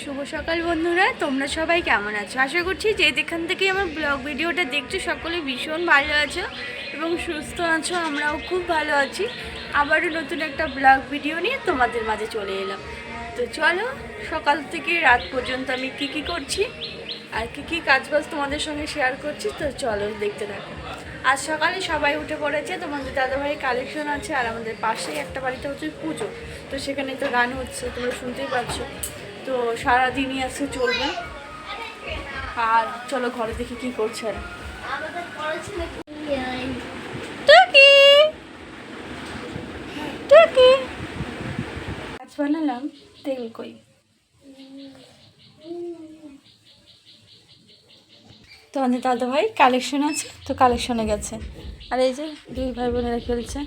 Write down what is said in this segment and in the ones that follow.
শুভ সকাল বন্ধুরা, তোমরা সবাই কেমন আছো? আশা করছি যে যেখান থেকে আমার ব্লগ ভিডিওটা দেখছ, সকলে ভীষণ ভালো আছো এবং সুস্থ আছো, আমরাও খুব ভালো আছি। আবারও নতুন একটা ব্লগ ভিডিও নিয়ে তোমাদের মাঝে চলে এলাম। তো চলো, সকাল থেকে রাত পর্যন্ত আমি কি কি করছি আর কি কি কাজবাজ তোমাদের সঙ্গে শেয়ার করছি, তো চলো দেখতে থাকো। আজ সকালে সবাই উঠে পড়েছে তোমাদের দাদাভাই কালেকশন আছে আর আমাদের পাশেই একটা বাড়িতে হচ্ছে পুজো তো সেখানে তো গান হচ্ছে তোমরা শুনতেই পাচ্ছ। তো সারাদিনই আজকে চলবে। আর চলো ঘরে দেখি কি করছে আর আজ বানালাম তেল কই তো আমাদের দাদা ভাই কালেকশন আছে, তো কালেকশনে গেছে। আর এই যে দুই ভাই বোনেরা খেলছে।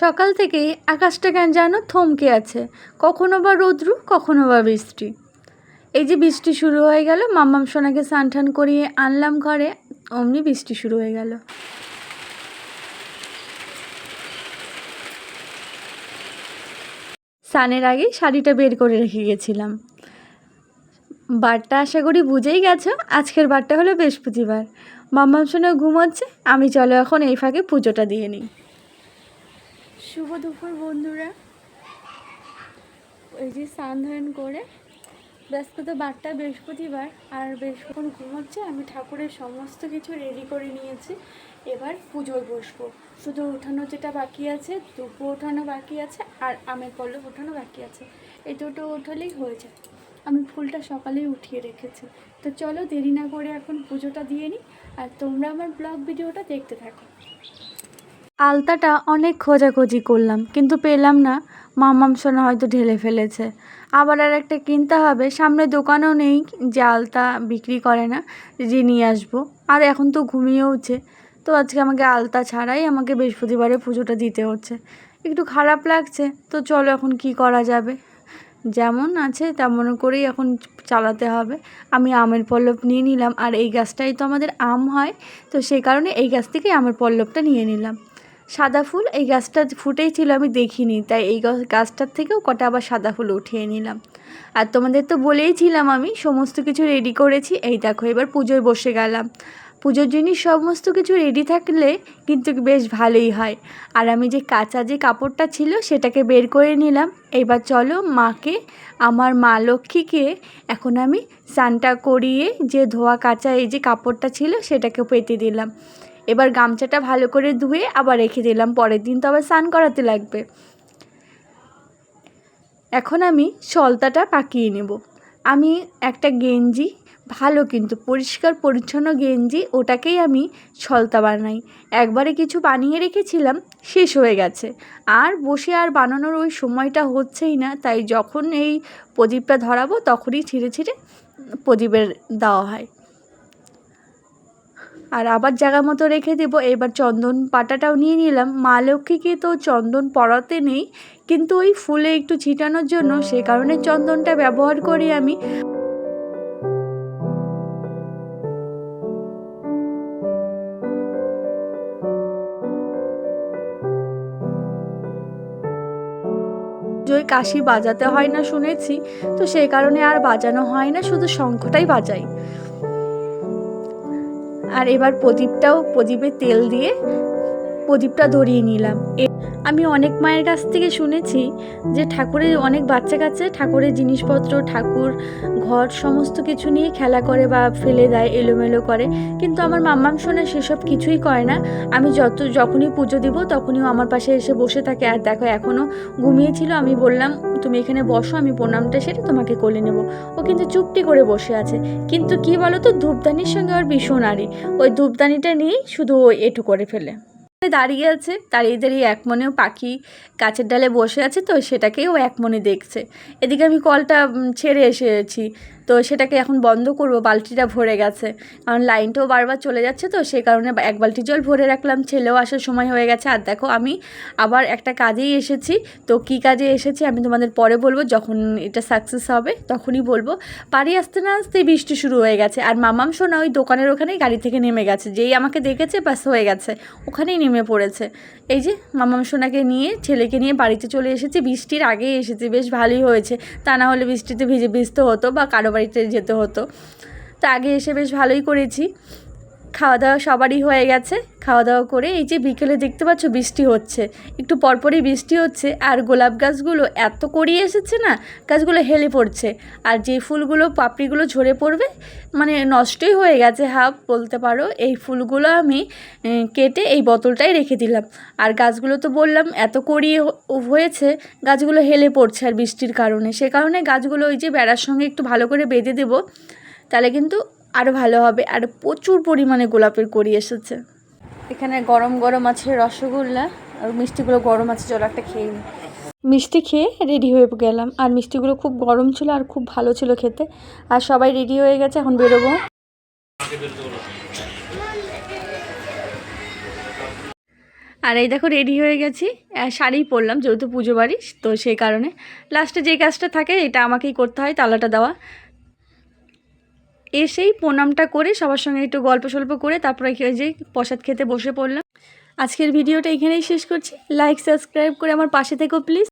সকাল থেকেই আকাশটা কেন যেন থমকে আছে, কখনো বা রৌদ্রু, কখনো বা বৃষ্টি। এই যে বৃষ্টি শুরু হয়ে গেল, মাম্মাম সোনাকে স্নান টান করিয়ে আনলাম ঘরে, অমনি বৃষ্টি শুরু হয়ে গেল। স্নানের আগে শাড়িটা বের করে রেখে গেছিলাম। বারটা আশা করি বুঝেই গেছো। আজকের বারটা হলো বৃহস্পতিবার। মাম্মাম সোনা ঘুমোচ্ছে, আমি চলো এখন এই ফাঁকে পুজোটা দিয়ে নিই। শুভ দুপুর বন্ধুরা। ওই যে স্নান ধান করে, ব্যস্ত তো বারটা বৃহস্পতিবার, আর বৃহস্পতি ঘুমোচ্ছে, আমি ঠাকুরের সমস্ত কিছু রেডি করে নিয়েছি। এবার পুজোয় বসবো। শুধু উঠানো যেটা বাকি আছে দুপুর ওঠানো বাকি আছে, আর আমের পল্লব ওঠানো বাকি আছে। এই দুটো উঠালেই হয়ে যায়। আমি ফুলটা সকালেই উঠিয়ে রেখেছি। তো চলো দেরি না করে এখন পুজোটা দিয়ে নিই আর তোমরা আমার ব্লগ ভিডিওটা দেখতে থাকো। আলতাটা অনেক খোঁজাখুঁজি করলাম, কিন্তু পেলাম না। মামাম সোনা হয়তো ঢেলে ফেলেছে। আবার আর একটা কিনতে হবে, সামনে দোকানও নেই যে আলতা বিক্রি করে না, যে নিয়ে আসব। আর এখন তো ঘুমিয়েওছে তো আজকে আমাকে আলতা ছাড়াই আমাকে বৃহস্পতিবারে পুজোটা দিতে হচ্ছে। একটু খারাপ লাগছে, তো চলো এখন কি করা যাবে? যেমন আছে তেমন করেই এখন চালাতে হবে। আমি আমের পল্লব নিয়ে নিলাম, আর এই গাছটাই তো আমাদের আম হয়, তো সেই কারণে এই গাছ থেকেই আমের পল্লবটা নিয়ে নিলাম। সাদা ফুল এই গাছটা ফুটেই ছিল, আমি দেখিনি, তাই এই গাছটার থেকেও কটা আবার সাদা ফুল উঠিয়ে নিলাম। আর তোমাদের তো বলেইছিলাম আমি, সমস্ত কিছু রেডি করেছি, এই দেখো এবার পুজোয় বসে গেলাম। পুজোর জিনিস সমস্ত কিছু রেডি থাকলে কিন্তু বেশ ভালোই হয়। আর আমি যে কাঁচা যে কাপড়টা ছিল সেটাকে বের করে নিলাম। এবার চলো মাকে, আমার মা লক্ষ্মীকে এখন আমি স্নানটা করিয়ে যে ধোয়া কাঁচা এই যে কাপড়টা ছিল সেটাকে পেতে দিলাম। এবার গামছাটা ভালো করে ধুয়ে আবার রেখে দিলাম। পরের দিন তো আবার স্নান করাতে লাগবে। এখন আমি সলতাটা পাকিয়ে নেব। আমি একটা গেঞ্জি ভালো কিন্তু পরিষ্কার পরিচ্ছন্ন গেঞ্জি ওটাকেই আমি ছলতা বানাই। একবারে কিছু বানিয়ে রেখেছিলাম, শেষ হয়ে গেছে। আর বসে আর বানানোর ওই সময়টা হচ্ছেই না, তাই যখন এই প্রদীপটা ধরাবো তখনই ছিঁড়ে ছিঁড়ে প্রদীপের দেওয়া হয়। আর আবার জায়গা মতো রেখে দেবো। এবার চন্দন পাটাটাও নিয়ে নিলাম। মা লক্ষ্মীকে তো চন্দন পরাতে নেই, কিন্তু ওই ফুলে একটু ছিটানোর জন্য সে কারণে চন্দনটা ব্যবহার করি আমি। জয় কাশি বাজাতে হয় না শুনেছি, তো সেই কারণে আর বাজানো হয় না, শুধু শঙ্খটাই বাজাই। আর এবার প্রদীপটাও, প্রদীপে তেল দিয়ে প্রদীপটা ধরিয়ে নিলাম। আমি অনেক মায়ের কাছ থেকে শুনেছি যে ঠাকুরের অনেক বাচ্চা কাচ্চা ঠাকুরের জিনিসপত্র, ঠাকুর ঘর সমস্ত কিছু নিয়ে খেলা করে বা ফেলে দেয়, এলোমেলো করে। কিন্তু আমার মাম্মাম শোনে সেসব কিছুই করে না। আমি যত, যখনই পুজো দিব তখনই আমার পাশে এসে বসে থাকে। আর দেখো এখনও ঘুমিয়েছিল। আমি বললাম, তুমি এখানে বসো, আমি প্রণামটা সেরে তোমাকে কোলে নেব। ও কিন্তু চুপটি করে বসে আছে। কিন্তু কি বলো তো ধূপদানির সঙ্গে ওর ভীষণ আড়ি। ওই ধূপদানিটা নিয়েই শুধু ও এটু করে ফেলে। দাঁড়িয়ে আছে, দাঁড়িয়ে দাঁড়িয়ে এক মনেও পাখি গাছের ডালে বসে আছে তো সেটাকেই ও এক মনে দেখছে। এদিকে আমি কলটা ছেড়ে এসেছি। তো সেটাকে এখন বন্ধ করব, বালতিটা ভরে গেছে। কারণ লাইনটাও বারবার চলে যাচ্ছে তো সেই কারণে এক বালতি জল ভরে রাখলাম, ছেলেও আসার সময় হয়ে গেছে। আর দেখো আমি আবার একটা কাজেই এসেছি, তো কি কাজে এসেছি আমি তোমাদের পরে বলব, যখন এটা সাকসেস হবে তখনই বলব। বাড়ি আসতে না আসতেই বৃষ্টি শুরু হয়ে গেছে, আর মামাম সোনা ওই দোকানের ওখানেই গাড়ি থেকে নেমে গেছে, যেই আমাকে দেখেছে ব্যাস হয়ে গেছে, ওখানেই নেমে পড়েছে। এই যে মামাম সোনাকে নিয়ে, ছেলেকে নিয়ে বাড়িতে চলে এসেছি, বৃষ্টির আগেই এসেছি, বেশ ভালোই হয়েছে। তা না হলে বৃষ্টিতে ভিজে ভিজতে হতো বা কারও বাড়িতে যেতে হতো। তা আগে এসে বেশ ভালোই করেছি। খাওয়া দাওয়া সবারই হয়ে গেছে। খাওয়া দাওয়া করে এই যে বিকেলে দেখতে পাচ্ছ বৃষ্টি হচ্ছে। একটু পরপরই বৃষ্টি হচ্ছে। আর গোলাপ গাছগুলো এত করিয়ে এসেছে না, গাছগুলো হেলে পড়ছে। আর যে ফুলগুলো, পাপড়িগুলো ঝরে পড়বে মানে নষ্টই হয়ে গেছে হাফ বলতে পারো। এই ফুলগুলো আমি কেটে এই বোতলটাই রেখে দিলাম। আর গাছগুলো তো বললাম, এত করিয়ে হয়েছে, গাছগুলো হেলে পড়ছে আর বৃষ্টির কারণে। সে কারণে গাছগুলো ওই যে বেড়ার সঙ্গে একটু ভালো করে বেঁধে দেবো। তাহলে কিন্তু আরও ভালো হবে আর প্রচুর পরিমাণে গোলাপের করি এসেছে। এখানে গরম গরম আছে রসগোল্লা আর মিষ্টিগুলো গরম আছে চলো একটা খেয়ে নিই মিষ্টি খেয়ে রেডি হয়ে গেলাম। আর মিষ্টিগুলো খুব গরম ছিল আর খুব ভালো ছিল খেতে। আর সবাই রেডি হয়ে গেছে এখন বেরোবো। আর এই দেখো রেডি হয়ে গেছি। শাড়ি পরলাম যেহেতু পুজো বাড়ি তো সেই কারণে। লাস্টে যে কাজটা থাকে এটা আমাকেই করতে হয় তালাটা দেওয়া। এসেই প্রণামটা করে সবার সঙ্গে একটু গল্প সল্প করে তারপরে যে প্রসাদ খেতে বসে পড়লাম। আজকের ভিডিওটা এখানেই শেষ করছি। লাইক সাবস্ক্রাইব করে আমার পাশে থেকো প্লিজ